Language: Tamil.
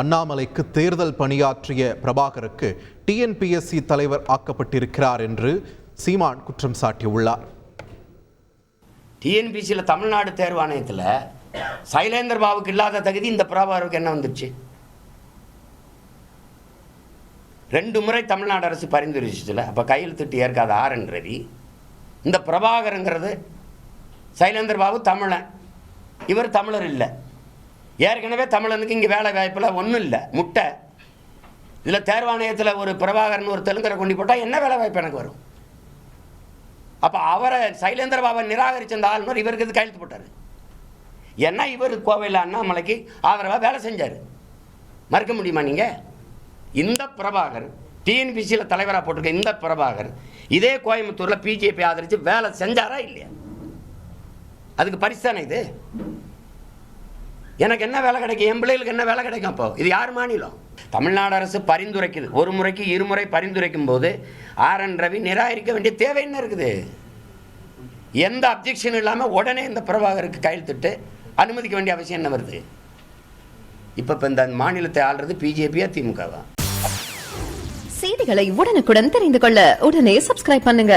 அண்ணாமலைக்கு தேர்தல் பணியாற்றிய பிரபாகருக்கு டிஎன்பிஎஸ்சி தலைவர் ஆக்கப்பட்டிருக்கிறார் என்று சீமான் குற்றம் சாட்டியுள்ளார். டிஎன்பிசியில் தமிழ்நாடு தேர்வாணையத்தில் சைலேந்தர் பாபுக்கு இல்லாத தகுதி இந்த பிரபாகருக்கு என்ன வந்துருச்சு? ரெண்டு முறை தமிழ்நாடு அரசு பரிந்துரைச்சதில் அப்போ கையெழுத்திட்டு ஏற்காத ஆரன் ரவி இந்த பிரபாகருங்கிறது சைலேந்தர் பாபு தமிழன். இவர் தமிழர் இல்லை. ஏற்கனவே தமிழனுக்கு இங்கே வேலை வாய்ப்பில் ஒன்றும் இல்லை. முட்டை. இதில் தேர்வாணையத்தில் ஒரு பிரபாகரன் ஒரு தெலுங்கரை கொண்டு போட்டால் என்ன வேலை வாய்ப்பு எனக்கு வரும்? அப்போ அவரை சைலேந்திர பாபா நிராகரிச்ச அந்த ஆளுநர் இவருக்கு இது கையெழுத்து போட்டார்? ஏன்னா இவர் கோவையில் அண்ணாமலைக்கு ஆதரவாக வேலை செஞ்சார். மறுக்க முடியுமா நீங்கள் இந்த பிரபாகர் டிஎன்பிசியில் தலைவராக போட்டிருக்க இந்த பிரபாகர் இதே கோயம்புத்தூரில் பிஜேபி ஆதரித்து வேலை செஞ்சாரா இல்லையா? அதுக்கு பரிசு தானே இது? எனக்கு என்ன வேலை கிடைக்கும்? என் பிள்ளைகளுக்கு என்ன வேலை கிடைக்கும் அப்போ? இது யார் மாநிலம்? தமிழ்நாடு அரசு பரிந்துரைக்குது. ஒரு முறைக்கு இருமுறை பரிந்துரைக்கும் போது ஆர் என் ரவி நிராகரிக்க வேண்டிய தேவை என்ன இருக்குது? எந்த அப்ஜெக்ஷன் இல்லாமல் உடனே இந்த பிரபாகருக்கு கையெழுத்துட்டு அனுமதிக்க வேண்டிய அவசியம் என்ன வருது? இப்போ இப்போ இந்த மாநிலத்தை ஆள்றது பிஜேபியா திமுகவா செய்திகளை உடனுக்குடன் தெரிந்து கொள்ள உடனே சப்ஸ்கிரைப் பண்ணுங்க.